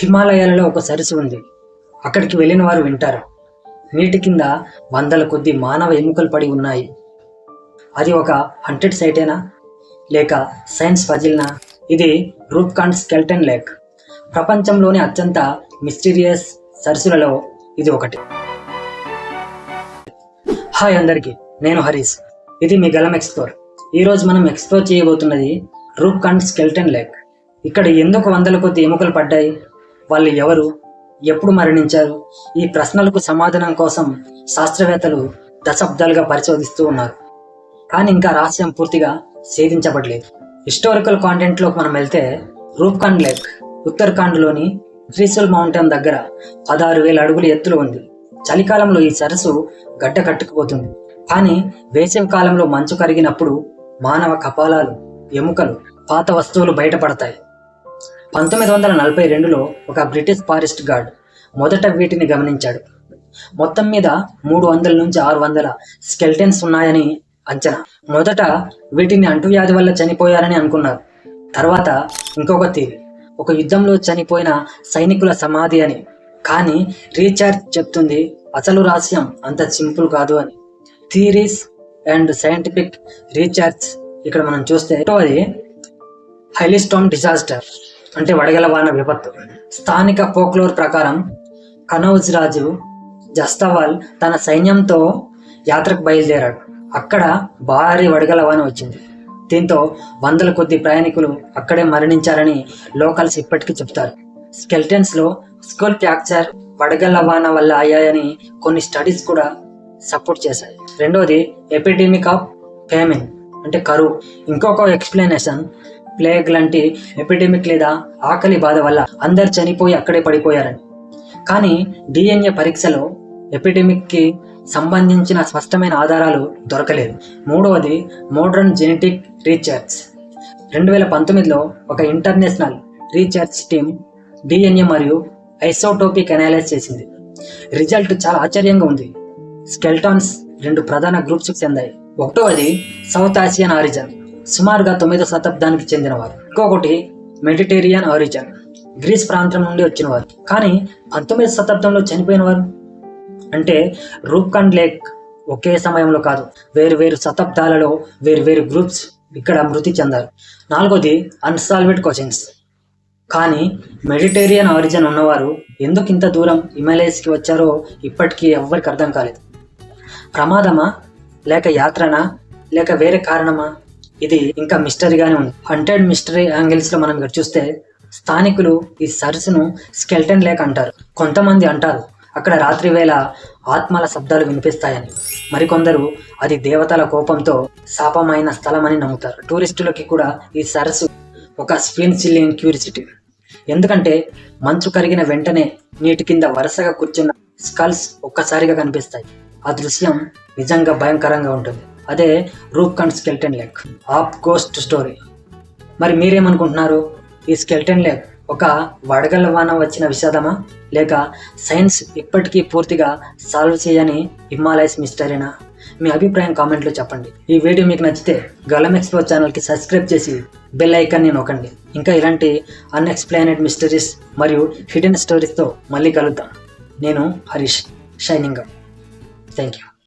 హిమాలయాలలో ఒక సరస్సు ఉంది. అక్కడికి వెళ్ళిన వారు వింటారు. నీటి కింద వందల కొద్ది మానవ ఎముకలు పడి ఉన్నాయి. అది ఒక హంటెడ్ సైటేనా లేక సైన్స్ ఫజిల్నా ఇది రూప్కాండ్ స్కెల్టన్ లేక్. ప్రపంచంలోని అత్యంత మిస్టీరియస్ సరస్సులలో ఇది ఒకటి. హాయ్ అందరికీ నేను హరీష్. ఇది మీ గలం ఎక్స్ప్లోర్. ఈరోజు మనం ఎక్స్ప్లోర్ చేయబోతున్నది రూప్కాండ్ స్కెల్టన్ లేక్. ఇక్కడ ఎందుకు వందల కొద్ది ఎముకలు పడ్డాయి? వాళ్ళు ఎవరు? ఎప్పుడు మరణించారు? ఈ ప్రశ్నలకు సమాధానం కోసం శాస్త్రవేత్తలు దశాబ్దాలుగా పరిశోధిస్తూ ఉన్నారు. కానీ ఇంకా రహస్యం పూర్తిగా ఛేదించబడలేదు. హిస్టారికల్ కాంటెంట్లోకి మనం వెళ్తే రూప్కాండ్ లేక్ ఉత్తరాఖండ్లోని గ్రీసల్ మౌంటైన్ దగ్గర పదహారు వేల అడుగుల ఎత్తులో ఉంది. చలికాలంలో ఈ సరస్సు గడ్డ కట్టుకుపోతుంది. కానీ వేసవి కాలంలో మంచు కరిగినప్పుడు మానవ కపాలాలు ఎముకలు పాత వస్తువులు బయటపడతాయి. పంతొమ్మిది వందల నలభై రెండులో ఒక బ్రిటిష్ ఫారెస్ట్ గార్డ్ మొదట వీటిని గమనించాడు. మొత్తం మీద మూడు వందల నుంచి ఆరు వందల స్కెల్టన్స్ ఉన్నాయని అంచనా. మొదట వీటిని అంటువ్యాధి వల్ల చనిపోయారని అనుకున్నారు. తర్వాత ఇంకొక తీరు ఒక యుద్ధంలో చనిపోయిన సైనికుల సమాధి అని. కానీ రీఛార్జ్ చెప్తుంది అసలు రహస్యం అంత సింపుల్ కాదు అని. థీరీస్ అండ్ సైంటిఫిక్ రీఛార్జ్ ఇక్కడ మనం చూస్తే. అది హైలిస్టోమ్ డిజాస్టర్. అంటే వడగల వాన విపత్తు. స్థానిక ఫోక్లోర్ ప్రకారం కనౌజ్ రాజు జస్తవాల్ తన సైన్యంతో యాత్రకు బయలుదేరాడు. అక్కడ భారీ వడగల వాన వచ్చింది. దీంతో వందల కొద్ది ప్రయాణికులు అక్కడే మరణించారని లోకల్స్ ఇప్పటికీ చెప్తారు స్కెల్టన్స్లో స్కూల్ ఫ్రాక్చర్ వడగళ్ళ వాన వల్ల అయ్యాయని కొన్ని స్టడీస్ కూడా సపోర్ట్ చేశాయి. రెండోది ఎపిడెమిక్ ఆఫ్ ఫేమిన్ అంటే కరువు. ఇంకొక ఎక్స్ప్లెనేషన్ ప్లేగ్ లాంటి ఎపిడెమిక్ లేదా ఆకలి బాధ వల్ల అందరు చనిపోయి అక్కడే పడిపోయారని. కానీ డిఎన్ఏ పరీక్షలో ఎపిడెమిక్కి సంబంధించిన స్పష్టమైన ఆధారాలు దొరకలేదు. మూడవది మోడర్న్ జెనెటిక్ రీసెర్చ్ రెండు వేల పంతొమ్మిదిలో ఒక ఇంటర్నేషనల్ రీసెర్చ్ టీమ్ డిఎన్ఏ మరియు ఐసోటోపిక్ అనాలైజ్ చేసింది. రిజల్ట్ చాలా ఆశ్చర్యంగా ఉంది. స్కెల్టాన్స్ రెండు ప్రధాన గ్రూప్స్ చెందాయి. ఒకటోది సౌత్ ఆసియన్ ఆరిజన్. సుమారుగా తొమ్మిదో శతాబ్దానికి చెందినవారు. ఇంకొకటి మెడిటేరియన్ ఆరిజన్ గ్రీస్ ప్రాంతం నుండి వచ్చినవారు. కానీ పంతొమ్మిది శతాబ్దంలో చనిపోయిన వారు అంటే రూప్కండ్ లేక్ ఒకే సమయంలో కాదు వేరు వేరు శతాబ్దాలలో వేరు వేరు గ్రూప్స్ ఇక్కడ మృతి చెందారు. నాలుగోది అన్సాల్వ్డ్ క్వశ్చన్స్. కానీ మెడిటేరియన్ ఆరిజిన్ ఉన్నవారు ఎందుకు ఇంత దూరం హిమాలయస్కి వచ్చారో ఇప్పటికీ ఎవ్వరికి అర్థం కాలేదు. ప్రమాదమా? లేక యాత్రనా? లేక వేరే కారణమా? ఇది ఇంకా మిస్టరీగానే ఉంది. హండ్రెడ్ మిస్టరీ యాంగిల్స్లో మనం ఇక్కడ చూస్తే స్థానికులు ఈ సరస్సును స్కెల్టన్ లేక్ అంటారు. కొంతమంది అంటారు అక్కడ రాత్రి వేళ ఆత్మల శబ్దాలు వినిపిస్తాయని. మరికొందరు అది దేవతల కోపంతో శాపమైన స్థలమని నమ్ముతారు. టూరిస్టులకి కూడా ఈ సరస్సు ఒక స్పిన్ సిల్లింగ్ క్యూరిసిటీ ఎందుకంటే మంచు కరిగిన వెంటనే నీటి కింద వరుసగా కూర్చున్న స్కల్స్ ఒక్కసారిగా కనిపిస్తాయి. ఆ దృశ్యం నిజంగా భయంకరంగా ఉంటుంది. అదే Roopkund skeleton lake of ghost story. మరి మీరేమనుకుంటున్నారు? ఈ స్కెల్టన్ లేక్ ఒక వడగళ్ళ వాన వచ్చిన విషాదమా? లేక సైన్స్ ఇప్పటికీ పూర్తిగా సాల్వ్ చేయని హిమాలయస్ మిస్టరీనా? మీ అభిప్రాయం కామెంట్లో చెప్పండి. ఈ వీడియో మీకు నచ్చితే గలం ఎక్స్ప్లోర్ ఛానల్కి సబ్స్క్రైబ్ చేసి బెల్ ఐకాన్ని నొక్కండి. ఇంకా ఇలాంటి అన్ఎక్స్ప్లెయినెడ్ మిస్టరీస్ మరియు హిడెన్ స్టోరీస్తో మళ్ళీ కలుద్దాం. నేను హరీష్ షైనింగ్ థ్యాంక్ యూ